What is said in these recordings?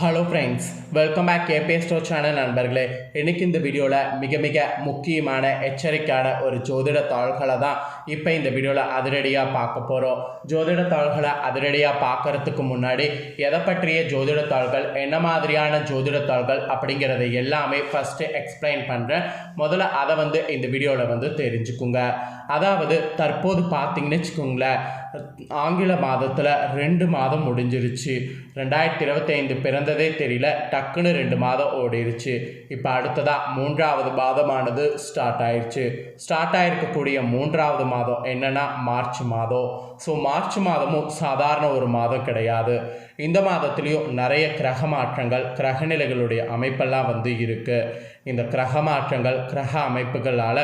Hello friends welcome back கேபே store channel நண்பர்களே. எனக்கு இந்த வீடியோவில் மிக மிக முக்கியமான எச்சரிக்கையான ஒரு ஜோதிட தாள்களை தான் இப்போ இந்த வீடியோவில் அதிரடியாக பார்க்க போகிறோம் ஜோதிட தாள்களை அதிரடியாக பார்க்கறதுக்கு முன்னாடி எதை பற்றிய ஜோதிட தாள்கள் என்ன மாதிரியான ஜோதிட தாள்கள் அப்படிங்கிறத எல்லாமே ஃபஸ்ட்டு எக்ஸ்பிளைன் பண்ணுறேன் முதல்ல அதை வந்து இந்த வீடியோவில் வந்து தெரிஞ்சுக்குங்க. அதாவது தற்போது பார்த்தீங்கன்னு வச்சுக்கோங்களேன் ஆங்கில மாதத்தில் ரெண்டு மாதம் முடிஞ்சிருச்சு. ரெண்டாயிரத்தி இருபத்தைந்து பிறந்ததே தெரியல. டக்குன்னு ரெண்டு மாதம் ஓடிருச்சு. இப்போ அடுத்ததாக மூன்றாவது மாதமானது ஸ்டார்ட் ஆயிடுச்சு ஸ்டார்ட் ஆகிருக்கக்கூடிய மூன்றாவது மாதம் என்னென்னா மார்ச் மாதம். ஸோ மார்ச் மாதமும் சாதாரண ஒரு மாதம் கிடையாது. இந்த மாதத்துலேயும் நிறைய கிரக மாற்றங்கள் கிரகநிலைகளுடைய அமைப்பெல்லாம் வந்து இருக்குது இந்த கிரக மாற்றங்கள் கிரக அமைப்புகளால்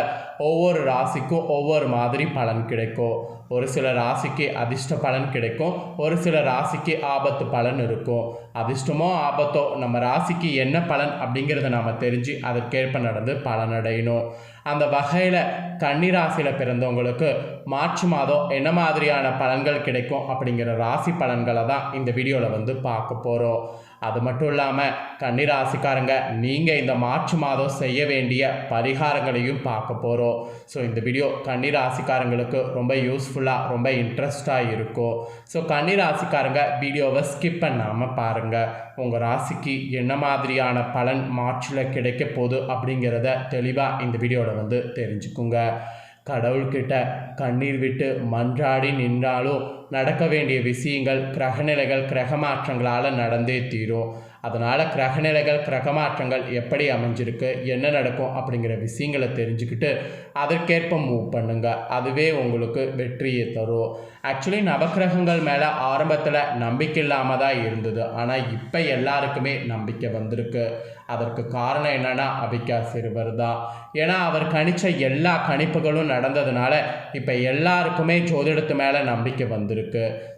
ஒவ்வொரு ராசிக்கும் ஒவ்வொரு மாதிரி பலன் கிடைக்கும். ஒரு சில ராசிக்கு அதிர்ஷ்ட பலன் கிடைக்கும். ஒரு சில ராசிக்கு ஆபத்து பலன் இருக்கும். அதிர்ஷ்டமோ ஆபத்தோ நம்ம ராசிக்கு என்ன பலன் அப்படிங்கிறத நாம் தெரிஞ்சு அதற்கேற்ப நடந்து பலனடையணும். அந்த வகையில் கன்னிராசியில் பிறந்தவங்களுக்கு மார்ச் மாதம் என்ன மாதிரியான பலன்கள் கிடைக்கும் அப்படிங்கிற ராசி பலன்களை தான் இந்த வீடியோவில் வந்து பார்க்க போகிறோம் அது மட்டும் இல்லாமல் கன்னிராசிக்காரங்க நீங்கள் இந்த மார்ச் மாதம் செய்ய வேண்டிய பரிகாரங்களையும் பார்க்க போகிறோம் ஸோ இந்த வீடியோ கன்னிராசிக்காரங்களுக்கு ரொம்ப யூஸ்ஃபுல்லாக ரொம்ப இன்ட்ரெஸ்டாக இருக்கும். ஸோ கன்னிராசிக்காரங்க வீடியோவை ஸ்கிப் பண்ணாமல் பாருங்கள் உங்கள் ராசிக்கு என்ன மாதிரியான பலன் மார்ச்சில் கிடைக்க போகுது அப்படிங்கிறத தெளிவாக இந்த வீடியோவில் வந்து தெரிஞ்சுக்குங்க. கடவுள்கிட்ட கண்ணீர் விட்டு மன்றாடி நின்றாலும் நடக்க வேண்டிய விஷயங்கள் கிரகநிலைகள் கிரக மாற்றங்களால் நடந்தே தீரும் அதனால் கிரகநிலைகள் கிரக மாற்றங்கள் எப்படி அமைஞ்சிருக்கு என்ன நடக்கும் அப்படிங்கிற விஷயங்களை தெரிஞ்சுக்கிட்டு அதற்கேற்ப மூவ் பண்ணுங்கள் அதுவே உங்களுக்கு வெற்றியை தரும் ஆக்சுவலி நவக்கிரகங்கள் மேலே ஆரம்பத்தில் நம்பிக்கை இல்லாமல் தான் இருந்தது. ஆனால் இப்போ எல்லாருக்குமே நம்பிக்கை வந்திருக்கு. அதற்கு காரணம் என்னன்னா அபிகா சிறுவர் தான். ஏன்னா அவர் கணிச்ச எல்லா கணிப்புகளும் நடந்ததுனால இப்போ எல்லாருக்குமே ஜோதிடத்து மேலே நம்பிக்கை வந்திருக்கு.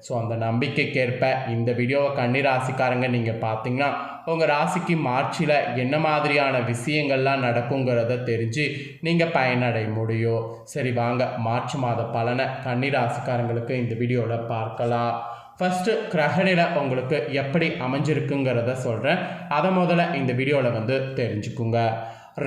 ஸோ அந்த நம்பிக்கைக்கேற்ப இந்த வீடியோவை கன்னிராசிக்காரங்க நீங்கள் பார்த்தீங்கன்னா உங்கள் ராசிக்கு மார்ச்சில் என்ன மாதிரியான விஷயங்கள்லாம் நடக்குங்கிறத தெரிஞ்சு நீங்கள் பயனடைய முடியும். சரி வாங்க. மார்ச் மாத பலனை கன்னிராசிக்காரங்களுக்கு இந்த வீடியோவில் பார்க்கலாம். ஃபஸ்ட்டு கிரகநிலை உங்களுக்கு எப்படி அமைஞ்சிருக்குங்கிறத சொல்கிறேன் அதை முதல்ல இந்த வீடியோவில் வந்து தெரிஞ்சுக்குங்க.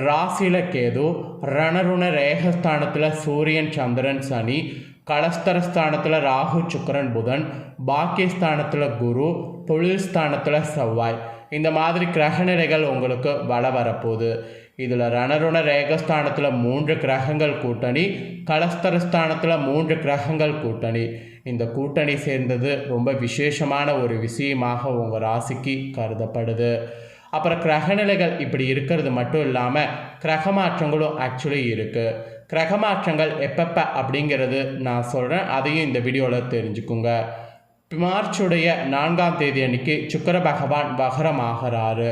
ராசியில் கேது ரணருண ரேகஸ்தானத்தில் சூரியன் சந்திரன் சனி. கலஸ்தரஸ்தானத்தில் ராகு சுக்கரன் புதன் பாக்கியஸ்தானத்தில் குரு தொழில் ஸ்தானத்தில் செவ்வாய். இந்த மாதிரி கிரகநிலைகள் உங்களுக்கு வள வரப்போகுது. இதில் ரணருண ரேகஸ்தானத்தில் மூன்று கிரகங்கள் கூட்டணி கலஸ்தரஸ்தானத்தில் மூன்று கிரகங்கள் கூட்டணி. இந்த கூட்டணி சேர்ந்தது ரொம்ப விசேஷமான ஒரு விஷயமாக உங்கள் ராசிக்கு கருதப்படுது. அப்புறம் கிரகநிலைகள் இப்படி இருக்கிறது மட்டும் இல்லாமல் கிரக மாற்றங்களும் ஆக்சுவலி இருக்குது கிரகமாற்றங்கள் எப்பப்போ அப்படிங்கிறது நான் சொல்கிறேன் அதையும் இந்த வீடியோவில் தெரிஞ்சுக்குங்க. மார்ச்சுடைய நான்காம் தேதி அன்னைக்கு சுக்கர பகவான் வகரமாகிறாரு.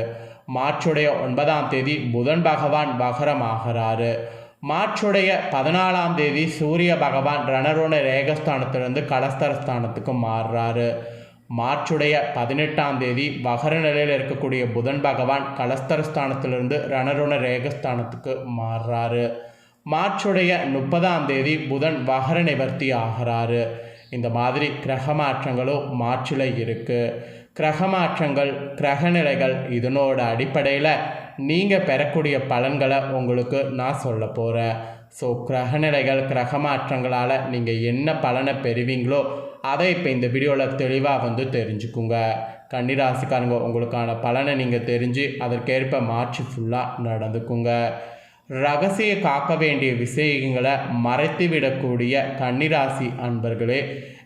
மார்ச்சுடைய ஒன்பதாம் தேதி புதன் பகவான் வகரமாகிறாரு. மார்ச்சுடைய பதினாலாம் தேதி சூரிய பகவான் ரணரோண ரேகஸ்தானத்திலிருந்து கலஸ்தரஸ்தானத்துக்கு மாறுறாரு. மார்ச்சுடைய பதினெட்டாம் தேதி வகர நிலையில் இருக்கக்கூடிய புதன் பகவான் கலஸ்தரஸ்தானத்திலிருந்து ரணருண ரேகஸ்தானத்துக்கு மாறுறாரு. மார்ச்சுடைய முப்பதாம் தேதி புதன் வகர நிவர்த்தி ஆகிறாரு. இந்த மாதிரி கிரக மாற்றங்களும் மார்ச்சில் இருக்குது கிரக மாற்றங்கள் கிரகநிலைகள் இதனோட அடிப்படையில் நீங்கள் பெறக்கூடிய பலன்களை உங்களுக்கு நான் சொல்ல போகிறேன் ஸோ கிரகநிலைகள் கிரக மாற்றங்களால் நீங்கள் என்ன பலனை பெறுவீங்களோ அதை இப்போ இந்த வீடியோவில் தெளிவாக வந்து தெரிஞ்சுக்குங்க. கன்னிராசிக்காரங்க உங்களுக்கான பலனை நீங்கள் தெரிஞ்சு அதற்கேற்ப மாற்றி ஃபுல்லாக நடந்துக்குங்க. ரகசிய காக்க வேண்டிய விஷயங்களை மறைத்து விடக்கூடிய கன்னிராசி அன்பர்களே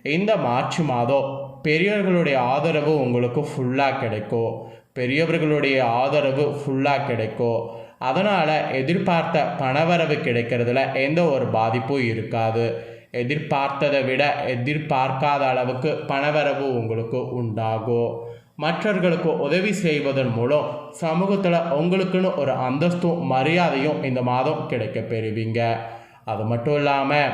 இந்த மார்ச் மாதம் பெரியவர்களுடைய ஆதரவு உங்களுக்கு ஃபுல்லாக கிடைக்கும். பெரியவர்களுடைய ஆதரவு ஃபுல்லாக கிடைக்கும். அதனால் எதிர்பார்த்த பணவரவு கிடைக்கிறதுல எந்த ஒரு பாதிப்பும் இருக்காது. எதிர்பார்த்ததை விட எதிர்பார்க்காத அளவுக்கு பணவரவு உங்களுக்கு உண்டாகும். மற்றவர்களுக்கு உதவி செய்வதன் மூலம் சமூகத்தில் உங்களுக்குன்னு ஒரு அந்தஸ்தும் மரியாதையும் இந்த மாதம் கிடைக்க பெறுவீங்க. அது மட்டும் இல்லாமல்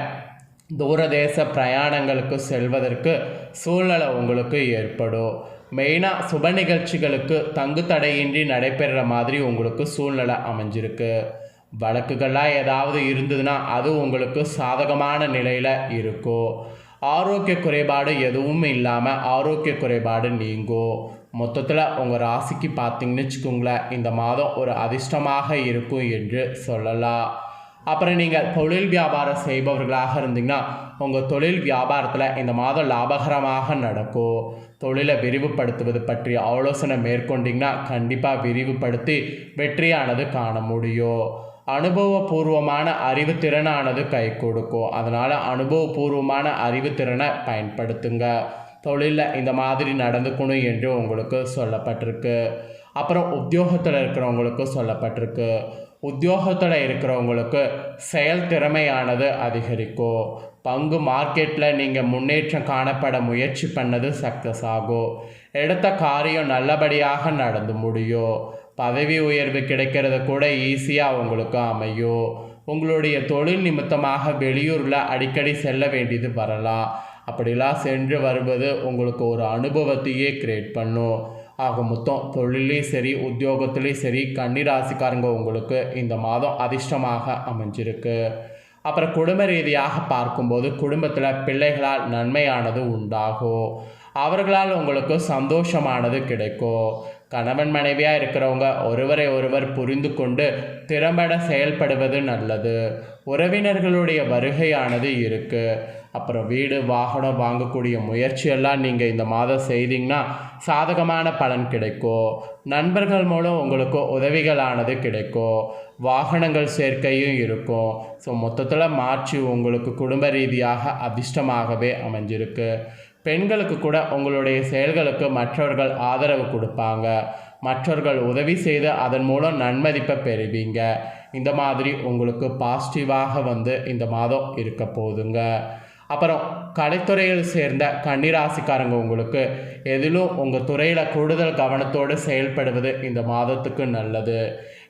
தூரதேச பிரயாணங்களுக்கு செல்வதற்கு சூழ்நிலை உங்களுக்கு ஏற்படும். மெயினாக சுப நிகழ்ச்சிகளுக்கு தங்கு தடையின்றி நடைபெறுற மாதிரி உங்களுக்கு சூழ்நிலை அமைஞ்சிருக்கு. வழக்குகள்லாம் ஏதாவது இருந்ததுன்னா அது உங்களுக்கு சாதகமான நிலையில் இருக்கும். ஆரோக்கிய குறைபாடு எதுவும் இல்லாமல் ஆரோக்கிய குறைபாடு நீங்கும் மொத்தத்தில் உங்கள் ராசிக்கு பார்த்தீங்கன்னு வச்சுக்கோங்களேன் இந்த மாதம் ஒரு அதிர்ஷ்டமாக இருக்கும் என்று சொல்லலாம். அப்புறம் நீங்கள் தொழில் வியாபாரம் செய்பவர்களாக இருந்தீங்கன்னா உங்கள் தொழில் வியாபாரத்தில் இந்த மாதம் லாபகரமாக நடக்கும். தொழிலை விரிவுபடுத்துவது பற்றி ஆலோசனை மேற்கொண்டிங்கன்னா கண்டிப்பாக விரிவுபடுத்தி வெற்றியானது காண முடியும். அனுபவபூர்வமான அறிவுத்திறனானது கை கொடுக்கும். அதனால் அனுபவபூர்வமான அறிவுத்திறனை பயன்படுத்துங்க. தொழிலில் இந்த மாதிரி நடந்துக்கணும் என்று உங்களுக்கு சொல்லப்பட்டிருக்கு. அப்புறம் உத்தியோகத்தில் இருக்கிறவங்களுக்கு சொல்லப்பட்டிருக்கு. உத்தியோகத்தில் இருக்கிறவங்களுக்கு செயல் திறமையானது அதிகரிக்கும். பங்கு மார்க்கெட்டில் நீங்கள் முன்னேற்றம் காணப்பட முயற்சி பண்ணது சக்ஸஸ் ஆகும். எடுத்த காரியம் நல்லபடியாக நடந்து முடியும். பதவி உயர்வு கிடைக்கிறது கூட ஈஸியாக உங்களுக்கு அமையும் உங்களுடைய தொழில் நிமித்தமாக வெளியூரில் அடிக்கடி செல்ல வேண்டியது வரலாம். அப்படிலாம் சென்று வருவது உங்களுக்கு ஒரு அனுபவத்தையே கிரியேட் பண்ணும். ஆக மொத்தம் தொழிலையும் சரி உத்தியோகத்துலேயும் சரி கன்னிராசிக்காரங்க உங்களுக்கு இந்த மாதம் அதிர்ஷ்டமாக அமைஞ்சிருக்கு. அப்புறம் குடும்ப ரீதியாக பார்க்கும்போது குடும்பத்தில் பிள்ளைகளால் நன்மையானது உண்டாகும். அவர்களால் உங்களுக்கு சந்தோஷமானது கிடைக்கும். கணவன் மனைவியாக இருக்கிறவங்க ஒருவரை ஒருவர் புரிந்து கொண்டு திறம்பட செயல்படுவது நல்லது. உறவினர்களுடைய வருகையானது இருக்குது அப்புறம் வீடு வாகனம் வாங்கக்கூடிய முயற்சியெல்லாம் நீங்கள் இந்த மாதம் செய்தீங்கன்னா சாதகமான பலன் கிடைக்கும் நண்பர்கள் மூலம் உங்களுக்கு உதவிகளானது கிடைக்கும் வாகனங்கள் சேர்க்கையும் இருக்கும். ஸோ மொத்தத்தில் மாற்றி உங்களுக்கு குடும்ப ரீதியாக அதிர்ஷ்டமாகவே அமைஞ்சிருக்கு. பெண்களுக்கு கூட உங்களுடைய செயல்களுக்கு மற்றவர்கள் ஆதரவு கொடுப்பாங்க. மற்றவர்கள் உதவி செய்து அதன் மூலம் நன்மதிப்பை பெறுவீங்க. இந்த மாதிரி உங்களுக்கு பாசிட்டிவாக வந்து இந்த மாதம் இருக்க போதுங்க. அப்புறம் கலைத்துறையில் சேர்ந்த கன்னிராசிக்காரங்க உங்களுக்கு எதிலும் உங்கள் துறையில் கூடுதல் கவனத்தோடு செயல்படுவது இந்த மாதத்துக்கு நல்லது.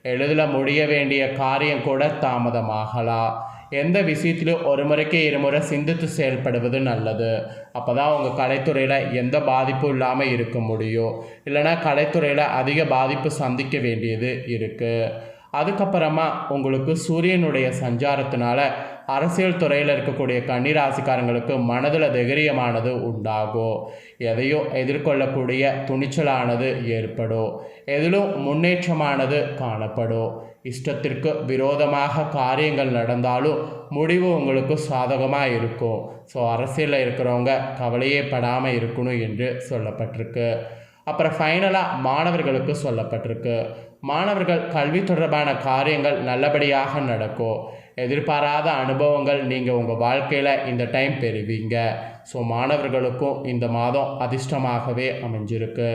எளிதில் முடிய வேண்டிய காரியம் கூட தாமதமாகலாம். எந்த விஷயத்திலும் ஒரு முறைக்கு இருமுறை சிந்தித்து செயல்படுவது நல்லது. அப்போ தான் உங்கள் கலைத்துறையில் எந்த பாதிப்பும் இல்லாமல் இருக்க முடியும். இல்லைனா கலைத்துறையில் அதிக பாதிப்பு சந்திக்க வேண்டியது இருக்குது அதுக்கப்புறமா உங்களுக்கு சூரியனுடைய சஞ்சாரத்தினால அரசியல் துறையில் இருக்கக்கூடிய கன்னிராசிக்காரங்களுக்கு மனதில் தைரியமானது உண்டாகும். எதையும் எதிர்கொள்ளக்கூடிய துணிச்சலானது ஏற்படும். எதிலும் முன்னேற்றமானது காணப்படும். இஷ்டத்திற்கு விரோதமாக காரியங்கள் நடந்தாலும் முடிவு உங்களுக்கு சாதகமாக இருக்கும் ஸோ அரசியலில் இருக்கிறவங்க கவலையே படாமல் இருக்கணும் என்று சொல்லப்பட்டிருக்கு. அப்புறம் ஃபைனலாக மாணவர்களுக்கு சொல்லப்பட்டிருக்கு. மாணவர்கள் கல்வி தொடர்பான காரியங்கள் நல்லபடியாக நடக்கும். எதிர்பாராத அனுபவங்கள் நீங்கள் உங்கள் வாழ்க்கையில் இந்த டைம் பெறுவீங்க. ஸோ மாணவர்களுக்கும் இந்த மாதம் அதிர்ஷ்டமாகவே அமைஞ்சிருக்கு.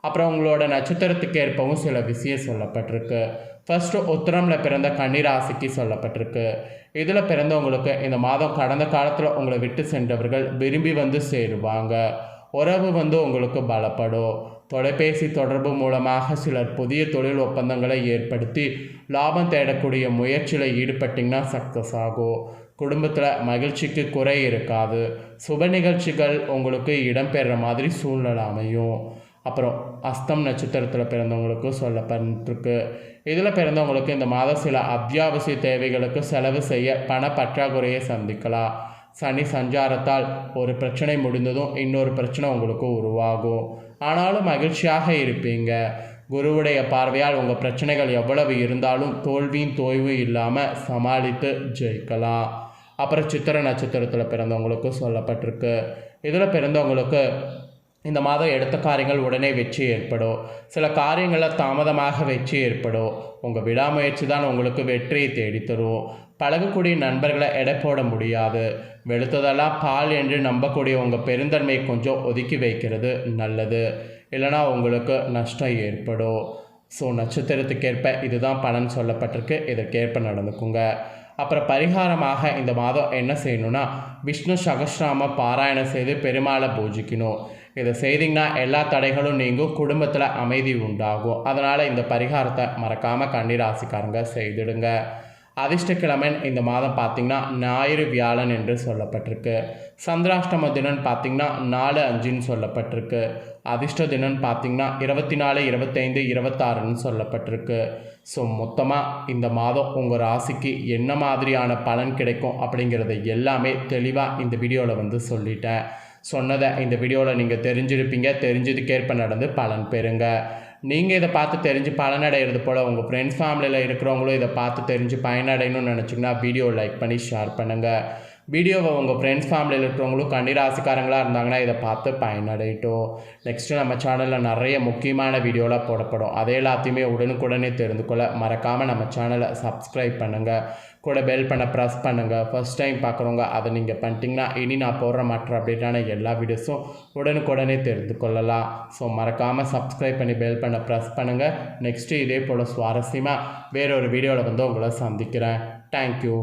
அப்புறம் உங்களோட நட்சத்திரத்துக்கு ஏற்பவும் சில விஷயம் சொல்லப்பட்டிருக்கு. ஃபஸ்ட்டு உத்தரமில் பிறந்த கன்னிராசிக்கு சொல்லப்பட்டிருக்கு. இதில் பிறந்தவங்களுக்கு இந்த மாதம் கடந்த காலத்தில் உங்களை விட்டு சென்றவர்கள் விரும்பி வந்து சேருவாங்க. உறவு வந்து உங்களுக்கு பலப்படும். தொலைபேசி தொடர்பு மூலமாக சிலர் புதிய தொழில் ஒப்பந்தங்களை ஏற்படுத்தி லாபம் தேடக்கூடிய முயற்சியில் ஈடுபட்டிங்கன்னா சக்ஸஸ் ஆகும். குடும்பத்தில் மகிழ்ச்சிக்கு குறை இருக்காது. சுப நிகழ்ச்சிகள் உங்களுக்கு இடம்பெறுற மாதிரி சூழ்நிலை அமையும். அப்புறம் அஸ்தம் நட்சத்திரத்தில் பிறந்தவங்களுக்கும் சொல்லப்பட்டிருக்கு. இதில் பிறந்தவங்களுக்கு இந்த மாதம் சில அத்தியாவசிய தேவைகளுக்கு செலவு செய்ய பண பற்றாக்குறையை சந்திக்கலாம். சனி சஞ்சாரத்தால் ஒரு பிரச்சனை முடிந்ததும் இன்னொரு பிரச்சனை உங்களுக்கு உருவாகும். ஆனாலும் மகிழ்ச்சியாக இருப்பீங்க. குருவுடைய பார்வையால் உங்கள் பிரச்சனைகள் எவ்வளவு இருந்தாலும் தோல்வியும் தோய்வும் இல்லாமல் சமாளித்து ஜெயிக்கலாம். அப்புறம் சித்திர நட்சத்திரத்தில் பிறந்தவங்களுக்கும் சொல்லப்பட்டிருக்கு. இதில் பிறந்தவங்களுக்கு இந்த மாதம் எடுத்த காரியங்கள் உடனே வெற்றி ஏற்படும். சில காரியங்களில் தாமதமாக வெற்றி ஏற்படும். உங்கள் விடாமுயற்சி தான் உங்களுக்கு வெற்றியை தேடித்தரும். பழகக்கூடிய நண்பர்களை எடை போட முடியாது. வெளுத்ததெல்லாம் பால் என்று நம்பக்கூடிய உங்கள் பெருந்தன்மையை கொஞ்சம் ஒதுக்கி வைக்கிறது நல்லது. இல்லைனா உங்களுக்கு நஷ்டம் ஏற்படும். ஸோ நட்சத்திரத்துக்கேற்ப இதுதான் பலன் சொல்லப்பட்டிருக்கு. இதற்கேற்ப நடந்துக்குங்க. அப்புறம் பரிகாரமாக இந்த மாதம் என்ன செய்யணும்னா விஷ்ணு சகஸ்ராம பாராயணம் செய்து பெருமாளை பூஜிக்கணும். இதை செய்திங்கன்னா எல்லா தடைகளும் நீங்கும் குடும்பத்தில் அமைதி உண்டாகும். அதனால் இந்த பரிகாரத்தை மறக்காமல் கன்னிராசிக்காரங்க செய்திடுங்க. அதிர்ஷ்டக்கிழமை இந்த மாதம் பார்த்திங்கன்னா ஞாயிறு வியாழன் என்று சொல்லப்பட்டிருக்கு. சந்திராஷ்டம தினம் பார்த்திங்கன்னா நாலு அஞ்சுன்னு சொல்லப்பட்டிருக்கு. அதிர்ஷ்ட தினம் பார்த்திங்கன்னா இருபத்தி நாலு இருபத்தைந்து இருபத்தாறுன்னு சொல்லப்பட்டிருக்கு. ஸோ மொத்தமாக இந்த மாதம் உங்கள் ராசிக்கு என்ன மாதிரியான பலன் கிடைக்கும் அப்படிங்கிறத எல்லாமே தெளிவாக இந்த வீடியோவில் வந்து சொல்லிட்டேன். சொன்னதை இந்த வீடியோவில் நீங்கள் தெரிஞ்சிருப்பீங்க. தெரிஞ்சதுக்கேற்ப நடந்து பலன் பெறுங்க. நீங்கள் இதை பார்த்து தெரிஞ்சு பலனடைகிறது போல் உங்கள் ஃப்ரெண்ட்ஸ் ஃபேமிலியில் இருக்கிறவங்களும் இதை பார்த்து தெரிஞ்சு பயனடையணும்னு நினச்சிங்கன்னா வீடியோ லைக் பண்ணி ஷேர் பண்ணுங்கள் வீடியோவை உங்கள் ஃப்ரெண்ட்ஸ் ஃபேமிலியில் இருக்கிறவங்களும் கன்னிராசிக்காரங்களாக இருந்தாங்கன்னா இதை பார்த்து பயனடையட்டும். நெக்ஸ்ட்டு நம்ம சேனலில் நிறைய முக்கியமான வீடியோலாம் போடப்படும். அதே எல்லாத்தையுமே உடனுக்குடனே தெரிந்து கொள்ள மறக்காமல் நம்ம சேனலை சப்ஸ்கிரைப் பண்ணுங்கள் கூட பெல் பண்ண ப்ரெஸ் பண்ணுங்கள் ஃபர்ஸ்ட் டைம் பார்க்குறவங்க அதை நீங்கள் பண்ணிட்டீங்கன்னா இனி நான் போடுற மற்ற அப்டேட்டான எல்லா வீடியோஸும் உடனுக்குடனே தெரிந்து கொள்ளலாம். ஸோ மறக்காமல் சப்ஸ்கிரைப் பண்ணி பெல் பண்ண ப்ரெஸ் பண்ணுங்கள் நெக்ஸ்ட்டு இதே போல் சுவாரஸ்யமாக வேறொரு வீடியோவில் வந்து உங்களை சந்திக்கிறேன். தேங்க்யூ